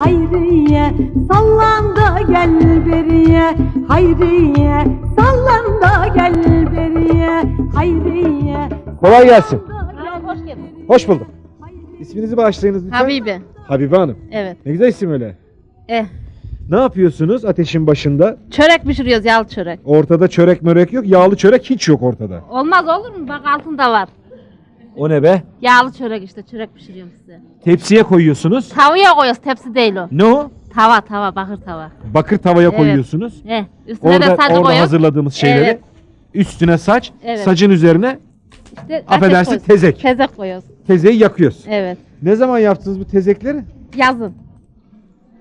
Hayriye sallan da gel beriye Hayriye sallan da gel beriye Hayriye Kolay gelsin. Hoş geldin. Hoş bulduk. İsminizi bağışlayınız lütfen. Habibi. Habibe Hanım. Evet. Ne güzel isim öyle. Eh. Ne yapıyorsunuz ateşin başında? Çörek pişiriyoruz yağlı çörek. Ortada çörek mörek yok, yağlı çörek hiç yok ortada. Olmaz olur mu? Bak altında var. O ne be? Yağlı çörek işte çörek pişiriyorum size. Tepsiye koyuyorsunuz. Tavaya koyuyoruz tepsi değil o. Ne o? Tava tava bakır tava. Bakır tavaya Evet. koyuyorsunuz. Eh. Üstüne Orada, de sacı orada koyuyoruz. hazırladığımız şeyleri Evet. üstüne saç, Evet. sacın üzerine İşte ateş affedersin koyuyoruz. tezek. Tezek koyuyoruz. Tezeyi yakıyoruz. Evet. Ne zaman yaptınız bu tezekleri? Yazın.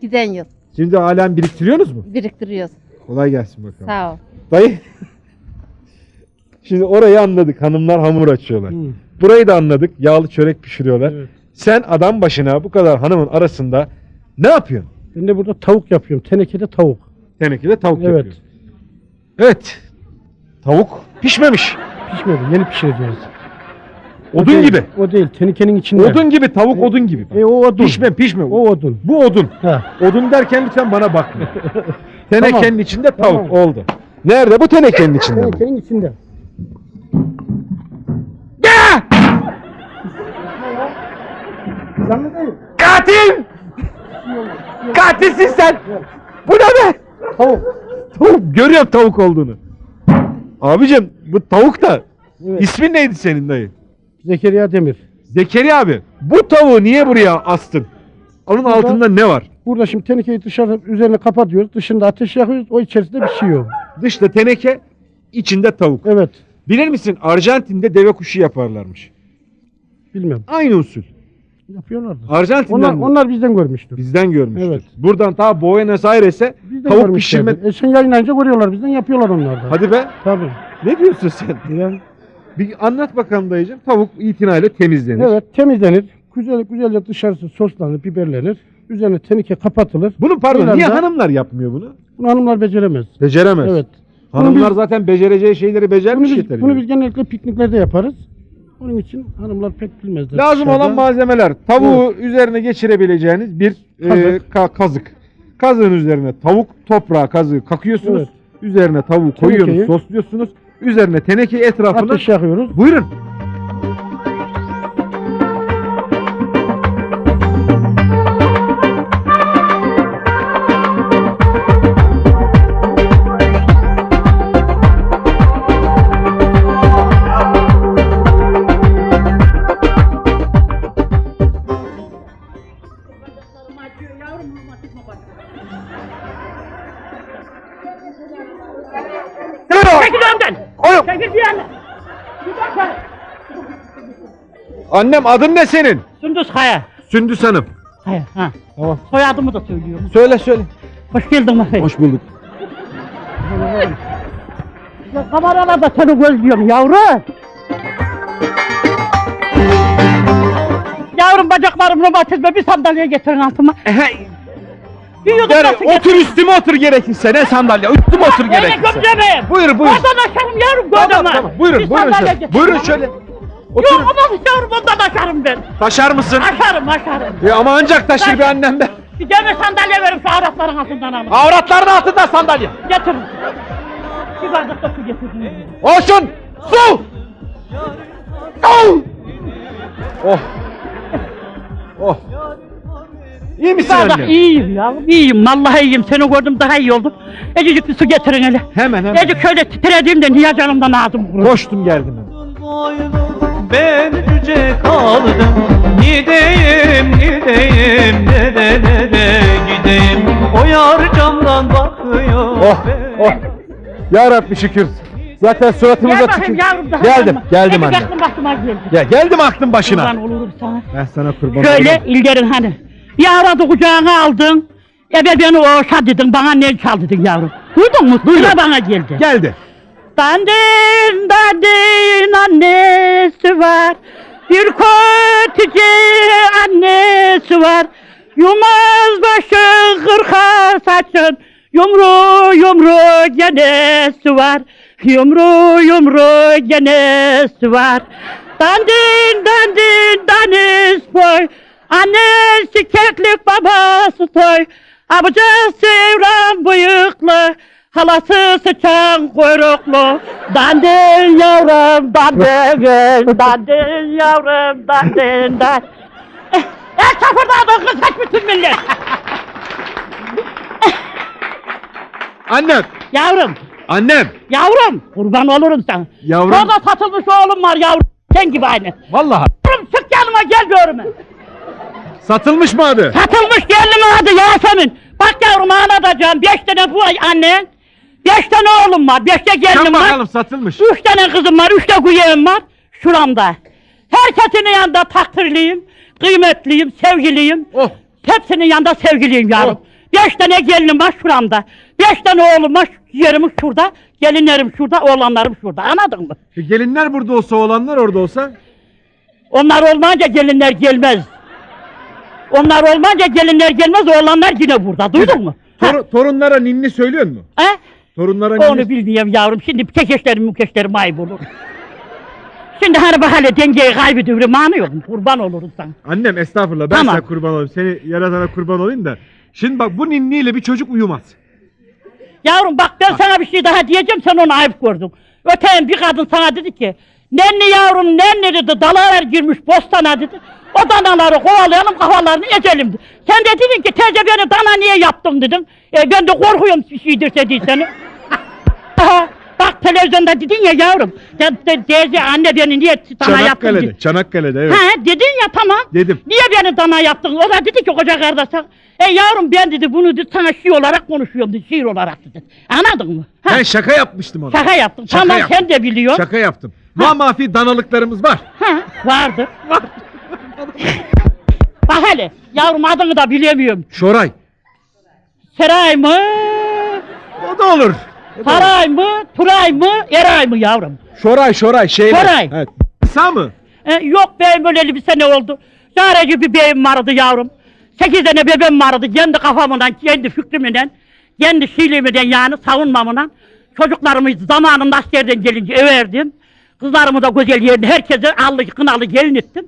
Giden yıl. Şimdi halen biriktiriyorsunuz mu? Biriktiriyoruz. Kolay gelsin bakalım. Sağ ol. Dayı. Şimdi orayı anladık. Hanımlar hamur açıyorlar. Burayı da anladık. Yağlı çörek pişiriyorlar. Sen adam başına bu kadar hanımın arasında ne yapıyorsun? Ben de burada tavuk yapıyorum. Tenekede tavuk. Tenekede tavuk Evet. yapıyorsun. Evet. Tavuk pişmemiş. Pişmedi. Yeni pişireceğiz. O Odun değil, gibi. O değil. Tenekenin içinde. Odun gibi tavuk E, odun gibi. E o odun. Pişme pişme. O odun. Bu odun. Ha. Odun derken lütfen bana bakma. Tenekenin Tamam. içinde tavuk Tamam. oldu. Nerede? Bu tenekenin içinde? Tenekenin içinde. Canlı değil. Katil! Katilsin sen! Bu ne be? Tavuk. Tavuk. Görüyorum tavuk olduğunu. Abicim bu tavuk da Evet. ismin neydi senin dayı? Zekeriya Demir. Zekeriya abi. Bu tavuğu niye buraya astın? Onun Burada- altında ne var? Burada şimdi tenekeyi dışarı üzerine kapatıyoruz. Dışında ateş yakıyoruz. O içerisinde pişiyor. Dışta teneke, içinde tavuk. Evet. Bilir misin Arjantin'de deve kuşu yaparlarmış. Bilmem. Aynı usul. Yapıyorlardı. Arjantin'den Onlar, mi? onlar bizden görmüştür. bizden görmüştür. Evet. Buradan ta Buenos Aires'e Bizden tavuk pişirme... E sen yayınlayınca görüyorlar bizden yapıyorlar onlar da. Hadi be. Tabii. Ne diyorsun sen? Yani, Bir anlat bakalım dayıcım. Tavuk itinayla temizlenir. evet temizlenir. Güzel, güzelce dışarısı soslanır, biberlenir. Üzerine teneke kapatılır. Bunu pardon Bir niye hanımlar yapmıyor bunu? Bunu hanımlar beceremez. Beceremez. Evet. Hanımlar Bunu biz- zaten becereceği şeyleri Bunu becermiş biz, yeter. bunu biz genellikle pikniklerde yaparız. Onun için hanımlar pek bilmezler. Lazım dışarıda. olan malzemeler. Tavuğu üzerine geçirebileceğiniz bir e, Kazık. ka- kazık. Kazığın üzerine tavuk toprağı kazığı kakıyorsunuz. Evet. Üzerine tavuğu koyuyorsunuz, sosluyorsunuz. Üzerine teneke etrafına Ateş yakıyoruz. Buyurun. Çekil önden. Oğlum, Çekil bir yana. annem adın ne senin? Sündüz Kaya. Sündüs Hanım. Kaya. Ha. Tamam. Soyadımı da söylüyorum. Söyle söyle. Hoş geldin Mahir. Hoş bulduk. Ya, Kameralarda seni gözlüyorum yavrum. Yavrum bacaklarım romatizma bir sandalye getirin altıma. Bir yudum Yani nasıl otur üstüme otur gerekirse ne sandalye üstüme otur Öyle gerekirse. gömceğim. Buyur buyur. Oradan açarım yavrum Tamam, gödeme. tamam. Buyurun buyurun şöyle. Buyurun şöyle. Yok Oturun. ama yavrum ondan açarım ben. Taşar mısın? Açarım açarım. Ya ama ancak taşır bir annem be. Bir sandalye verin şu Arapların altından alın. Avratların altında sandalye. Getirin. Bir bardak da su getirin. Olsun. Su. Su. Oh. Oh. İyi misin Bardak anne? iyiyim ya. İyiyim. Vallahi iyiyim. Seni gördüm daha iyi oldum. Ecicik bir su getirin hele. Hemen hemen. Ecik şöyle titrediğimde niye canımdan ağzım kurudu. Koştum geldim ben cüce kaldım Gideyim gideyim ne de ne de gideyim O yar camdan bakıyor Oh oh. Ya Rabbi şükür. Zaten suratımıza Gel bakayım tükür. yavrum daha Geldim, yanma. geldim Ecik anne. aklım başıma geldi. Ya geldim aklın başına. Kurban olurum sana. Ben sana kurban Şöyle olurum. ilgerin hani. Arada kucağına aldın. Ebe beni oğuşa dedin. Bana ne çal dedin yavrum. Duydun mu? Sıra bana geldi. Geldi. Dandin dandin annesi var Bir kötücü annesi var Yumaz başı kırka saçın Yumru yumru genesi var Yumru yumru genesi var Dandin dandin danis boy Annesi keklik babası toy. Abicası evren bıyıklı. Halası sıçan kuyruklu. Dandin yavrum dandin. Dandin yavrum dandin. dandin. Eh, eh çapırdadın kız kaç bütün millet. Annem. Yavrum. Annem. Yavrum. Kurban olurum sana. Yavrum. Orada satılmış oğlum var yavrum. Sen gibi aynı. Vallahi. Yavrum çık yanıma gel görme. Satılmış mı adı? Satılmış gelin adı Yasemin. Bak yavrum anlatacağım. Beş tane bu ay annen. Beş tane oğlum var. Beş de Sen gelinim var. bakalım satılmış. Üç tane kızım var. Üç de kuyeğim var. Şuramda. Herkesin yanında takdirliyim. Kıymetliyim. Sevgiliyim. Oh. Hepsinin yanında sevgiliyim yavrum. Beş tane gelinim var şuramda. Beş tane oğlum var. Yerim şurada. Gelinlerim şurada. Oğlanlarım şurada. Anladın mı? E, gelinler burada olsa oğlanlar orada olsa. Onlar olmayınca gelinler gelmez. Onlar olmayınca gelinler gelmez, oğlanlar yine burada. Duydun mu? Tor- torunlara ninni söylüyor mu? he? Torunlara ninni. Onu bilmiyorum yavrum. Şimdi kekeşlerim mukeşlerim ayıp olur. Şimdi hani bak hele dengeyi kaybediyorum anlıyorum. Kurban olurum sana. Annem estağfurullah ben Tamam. sana kurban olayım. Seni yaratana kurban olayım da. Şimdi bak bu ninniyle bir çocuk uyumaz. Yavrum bak ben sana bir şey daha diyeceğim sen onu ayıp gördün. Öteyen bir kadın sana dedi ki Nenni yavrum nenni dedi dalalar girmiş bostana dedi. O danaları kovalayalım kafalarını ezelim dedi. Sen de dedin ki teyze beni dana niye yaptın dedim. E, ben de korkuyorum bir şey dirse değil seni. Aha, bak televizyonda dedin ya yavrum. De, de, teyze anne beni niye dana yaptın dedi. Çanakkale'de. Çanakkale'de evet. Ha dedin ya tamam. Dedim. Niye beni dana yaptın? O da dedi ki koca kardeşe. E yavrum ben dedi bunu dedi, sana şiir olarak konuşuyorum dedi. Şiir olarak dedi. Anladın mı? Ha, Ben şaka yapmıştım ona. şaka yaptım. Şaka tamam yaptım. sen de biliyorsun. Şaka yaptım. Ma mafi danalıklarımız var. Ha, vardı. Bak hele yavrum adını da bilemiyorum. Şoray. Seray mı? O da olur. Saray mı? Turay mı? Eray mı yavrum? Şoray şoray şeyler. Şoray. Evet. Sağ mı? E, yok beyim öleli bir sene oldu. Zareci bir beyim vardı yavrum. Sekiz tane bebeğim vardı. Kendi kafamdan, kendi fikrimden, kendi şiilimden yani savunmamdan. Çocuklarımı zamanında askerden gelince everdim. Kızlarımı da güzel yerine herkese allı kınalı gelin ettim.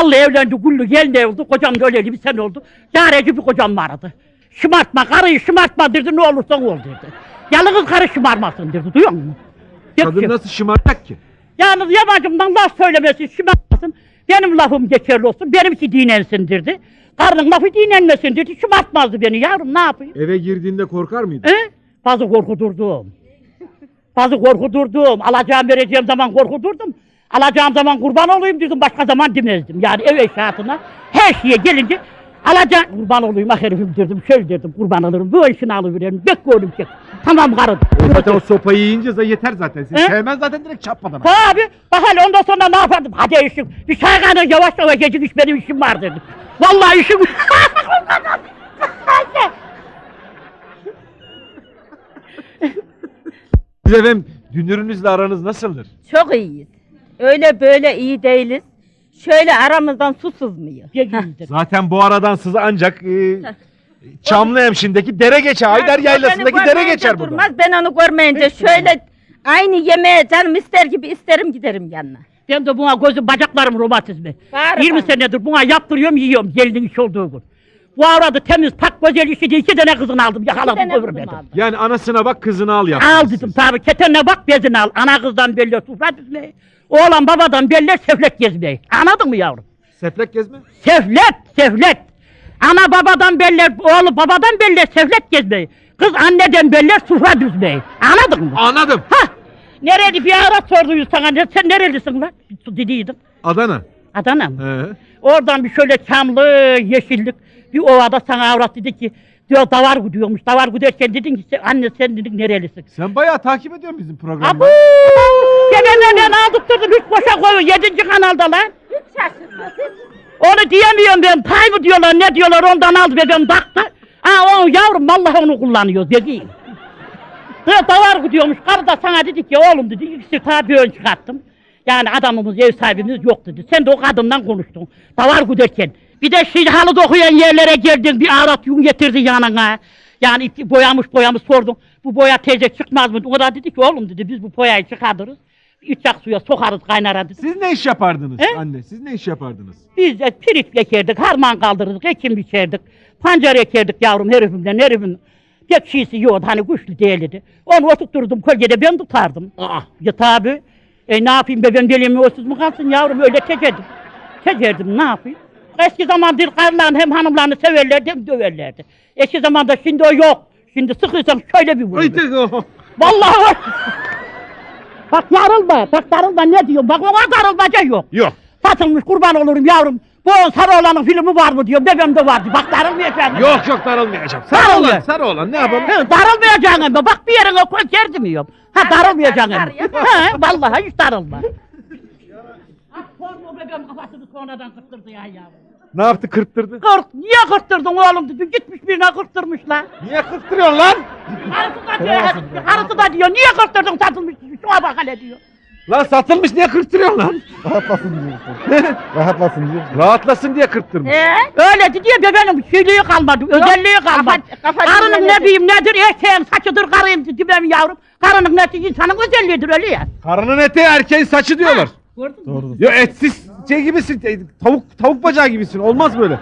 Allı evlendi, gullu gelin evlendi. Kocam da öleli bir sene oldu. Zareci bir kocam vardı. Şımartma, karıyı şımartma dedi, ne olursan ol dedi. Yalnız karı şımarmasın dedi, duyuyor musun? Yok Kadın ki. nasıl şımartak ki? Yalnız yabancımdan laf söylemesin, şımartmasın. Benim lafım geçerli olsun, benimki dinlensin dedi. Karının lafı dinlenmesin dedi, şımartmazdı beni yavrum, ne yapayım? Eve girdiğinde korkar mıydın? He? Bazı korkudurdum. Bazı korkudurdum. Alacağım vereceğim zaman korkudurdum. Alacağım zaman kurban olayım dedim, başka zaman demezdim. Yani ev eşyatına, her şeye gelince alacağım, kurban olayım ah herifim dedim, şöyle dedim, kurban alırım, bu işini alıveririm, bek oğlum çek. Tamam karım. Zaten o sopayı yiyince zaten yeter zaten. Seni He? sevmez zaten direkt çarpmadan. Ha abi, bak hele ondan sonra ne yapardım? Hadi işim, bir kaynar yavaş yavaş gecik iş benim işim var dedim. Vallahi işim... Siz efendim dünürünüzle aranız nasıldır? Çok iyiyiz. Öyle böyle iyi değiliz. Şöyle aramızdan su sızmıyor. Geciktir. Zaten bu aradan size ancak e, Çamlıhemşin'deki dere geçer. Haydar O Yaylası'ndaki beni dere görmeyince geçer buradan. durmaz. Ben onu görmeyince şöyle aynı yemeğe canım ister gibi isterim giderim yanına. Ben de buna gözüm bacaklarım romatizmi. Var 20 efendim. senedir buna yaptırıyorum yiyorum gelinin iş olduğu gün. Bu arada temiz pak güzel işi diye iki tane kızını aldım yakaladım tane öbürmedim. aldım. Yani anasına bak kızını al yap. Al dedim tabi ketenine bak bezini al. Ana kızdan belli sufra düzmeyi. Oğlan babadan belli seflet gezmeyi. Anladın mı yavrum? Seplek gezme. Seflet, seflet. Ana babadan beller, oğlu babadan beller seflet gezmeyi. Kız anneden beller sufra düzmeyi. Anladın mı? Anladım. Ha! Nereli bir ara sordu sana. ne- Sen nerelisin lan? Dediydim. Adana. Adana mı? He. Oradan bir şöyle çamlı, yeşillik bir ovada sana avrat dedi ki diyor davar gidiyormuş. Davar giderken dedin ki sen- anne sen dedik nerelisin? Sen bayağı takip ediyorsun bizim programı. Abu! Gelenlerden aldırttırdım hiç boşa koyuyor. Yedinci kanalda lan. Hiç şaşırmaz. Onu diyemiyorum ben. Pay mı diyorlar ne diyorlar ondan aldı bebeğim taktı. Ha o yavrum vallahi onu kullanıyor dediğim. Diyor davar gidiyormuş. Karı da sana dedi ki oğlum dedi ikisi tabi ön çıkarttım. Yani adamımız ev sahibimiz yok dedi. Sen de o kadından konuştun. Davar giderken. Bir de halı dokuyan yerlere geldin bir arat yun getirdi yanına. Yani boyamış boyamış sordum. Bu boya teyze çıkmaz mı? O da dedi ki oğlum dedi biz bu boyayı çıkartırız. içecek suya sokarız kaynaradık. Siz ne iş yapardınız He? anne? Siz ne iş yapardınız? Biz de pirinç ekerdik, harman kaldırırdık, ekim biçerdik. Pancar ekerdik yavrum herifimden, herifim. Şeysi yoktu, hani güçlü değildi. Onu oturtturdum kölgede, ben tutardım. Aa. Ya tabi. E ne yapayım be, ben belimi olsuz mu kalsın yavrum, öyle çekerdim. Çekerdim, ne yapayım? Eski zaman bir karılarını hem hanımlarını severlerdi hem döverlerdi. Eski zamanda şimdi o yok. Şimdi sıkıysan şöyle bir vurur. Vallahi var. Bak darılma, bak darılma ne diyorum, bak ona darılmaca yok. Yok. Satılmış kurban olurum yavrum. Bu Sarıoğlan'ın filmi var mı diyor. Bebem de vardı. Bak darılmayacağım. Yok yok darılmayacağım. Sarı Sarı olan, olan, sarı olan ne yapalım? He, darılmayacaksın ama. Bak bir yerine koy gerdimiyorum. Ha darılmayacaksın ama. He, vallahi hiç darılma. Bebem kafasını sonradan kırttırdı ya yavrum. Ne yaptı kırptırdı? Kırt, niye kırttırdın oğlum dedi. Gitmiş birine kırttırmışlar. Niye kırptırıyorsun lan? Karısı da diyor, karısı da diyor. Niye kırttırdın satılmış? Şuna bak hele diyor. Lan satılmış niye kırptırıyorsun lan? Rahatlasın diyor. Rahatlasın diyor. Rahatlasın diye kırptırmış. Ee? Öyle dedi ya bebeğin şeyliği kalmadı, özelliği kalmadı. Karının ne diyeyim nedir, erkeğin saçıdır, karıyım dedi benim yavrum. Karının nesi insanın özelliğidir öyle ya. Karının eteği erkeğin saçı diyorlar. Gördün mü? Ya etsiz şey gibisin. e, Tavuk tavuk bacağı gibisin. Olmaz böyle.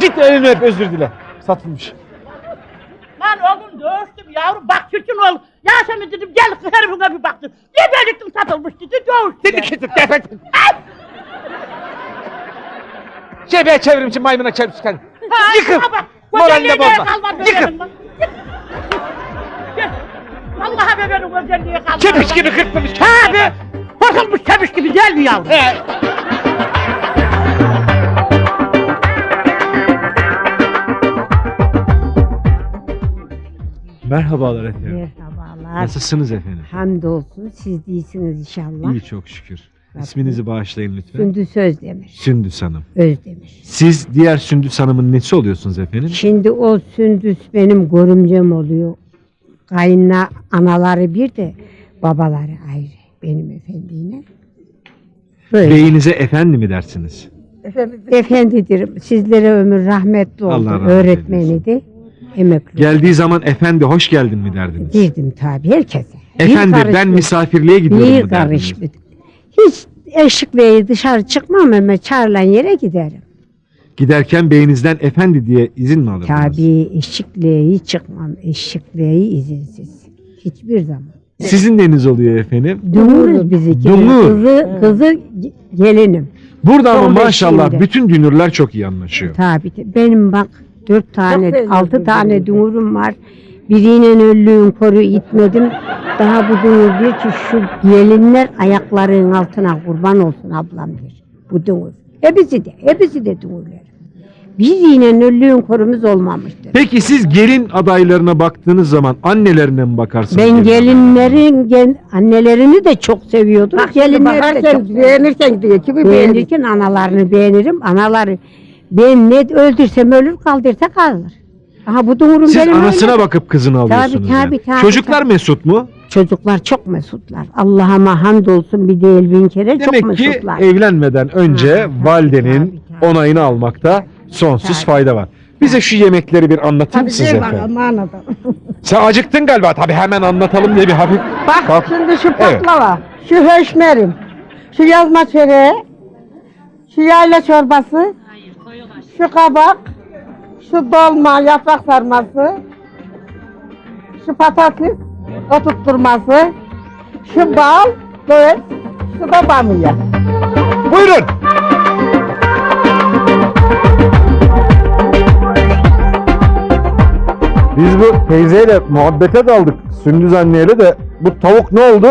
Git elini öp özür dile. Satılmış. Lan oğlum dövüştüm yavrum, bak çirkin ol. Yasemin dedim gel herifine bir baktım. Ne belirttin satılmış dedi, dövüştüm. Dedi ki defet. Cebe çevrimçi maymuna çevirmiş kendini. Yıkıl. Moralini bozma. Yıkıl. Vallahi bebeğin özelliği kalmadı. Kepiş gibi kırpmış. Tabi. Korkulmuş kepiş gibi değil mi yavrum? Merhabalar efendim. Merhabalar. Nasılsınız efendim? Hamdolsun siz değilsiniz inşallah. İyi çok şükür. İsminizi bağışlayın lütfen. Sündüs Özdemir. Sündüs Hanım. Özdemir. Siz diğer Sündüs Hanım'ın nesi oluyorsunuz efendim? Şimdi o Sündüs benim görümcem oluyor. Kayınla anaları bir de babaları ayrı. Benim efendiyle. Böyle. Beyinize efendi mi dersiniz? Efendidir. Sizlere ömür rahmetli oldu. Allah rahmet Öğretmeniydi. Emekli. Geldiği zaman efendi hoş geldin mi derdiniz? Girdim tabii herkese. Bir Efendi karış ben bir- misafirliğe gidiyorum Bir mu derdiniz? karış bir- Hiç eşikleyi dışarı çıkmam ama çağrılan yere giderim. Giderken beyinizden efendi diye izin mi alırdınız? Tabii eşikliğe çıkmam. Eşikliğe izinsiz. Hiçbir zaman. Sizin neniz oluyor efendim? Dumuruz biz ikimiz. Dumur. Kızı, kızı gelinim. Burada ama maşallah beşiğinde. bütün dünürler çok iyi anlaşıyor. Tabii. de. Benim bak dört tane, altı tane dumurum var. Biriyle öllüğün koru itmedim. Daha bu dumur diyor ki şu gelinler ayaklarının altına kurban olsun ablam diyor. Bu dumur. Hepsi de, hepsi de dumurlar. Biz yine öllüğün korumuz olmamıştır. Peki siz gelin adaylarına baktığınız zaman annelerine mi bakarsınız? Ben gelin gelinlerin gel, annelerini de çok seviyordum. Gelinleri de çok beğenirken diyor kimi beğenirken analarını beğenirim. Anaları ben ne öldürsem ölür kaldırsa kalır. Aha bu doğru Siz benim anasına öyle. bakıp kızını alıyorsunuz. tabii, yani. tabii, Çocuklar tabii. mesut mu? Çocuklar çok mesutlar. Allah'ıma hamdolsun bir değil bin kere çok Demek ki mesutlar. evlenmeden önce Ha, tabii, validenin tabii, tabii. onayını almakta sonsuz Tabii. fayda var. Bize şu yemekleri bir anlatır mısınız efendim? Sen acıktın galiba tabii hemen anlatalım diye bir hafif Bak Kalk. şimdi şu Evet. baklava, şu höşmerim, şu yazma çöreği, şu yayla çorbası, şu kabak, şu dolma, yaprak sarması, şu patates, oturtturması, şu bal, böğürt, şu da bamya. Buyurun. Biz bu teyzeyle muhabbete daldık. Sündüz anneyle de bu tavuk ne oldu?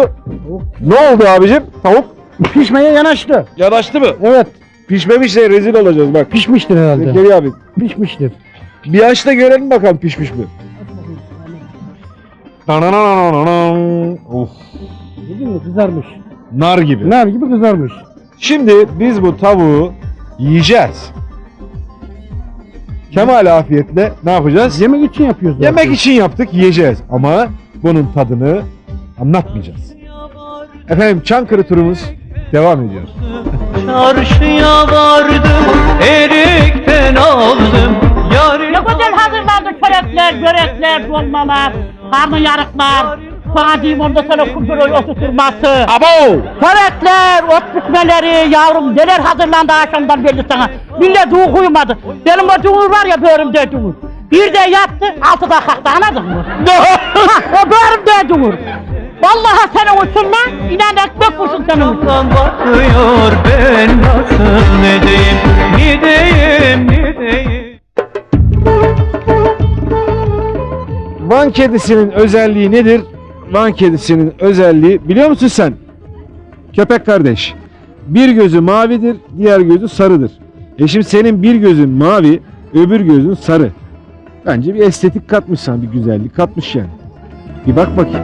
Ne oldu abicim? Tavuk Pişmeye yanaştı. yanaştı mı? Evet. Pişmemiş de rezil olacağız bak. Pişmiştir herhalde. Zekeriya abi Pişmiştir. bir aç da görelim bakalım pişmiş mi? Danananananan. Of Değil mi? Kızarmış. nar gibi. Nar gibi kızarmış. Şimdi biz bu tavuğu yiyeceğiz. Kemal afiyetle ne yapacağız? Yemek için yapıyoruz. zaten. Yemek için yaptık yiyeceğiz ama bunun tadını anlatmayacağız. Efendim Çankırı turumuz devam ediyor. Çarşıya vardım erikten aldım Yarın Ne güzel hazırlandı çörekler, börekler, dolmalar, karnıyarıklar. Sana diyeyim onda sana kumpuroyu oturtması. Abo! Törekler, ot bükmeleri, yavrum neler hazırlandı akşamdan belli sana. Millet uyku uyumadı. Benim o duğur var ya böğrümde duğur. Bir de yattı, altıda kalktı anladın mı? o böğrümde duğur. Vallahi senin uçun lan, Camdan bakıyor ben nasıl ne diyeyim Ne diyeyim ne diyeyim Van kedisinin özelliği nedir? Van kedisinin özelliği biliyor musun sen? Köpek kardeş. Bir gözü mavidir, diğer gözü sarıdır. E şimdi senin bir gözün mavi, öbür gözün sarı. Bence bir estetik katmış sana, bir güzellik katmış yani. Bir bak bakayım.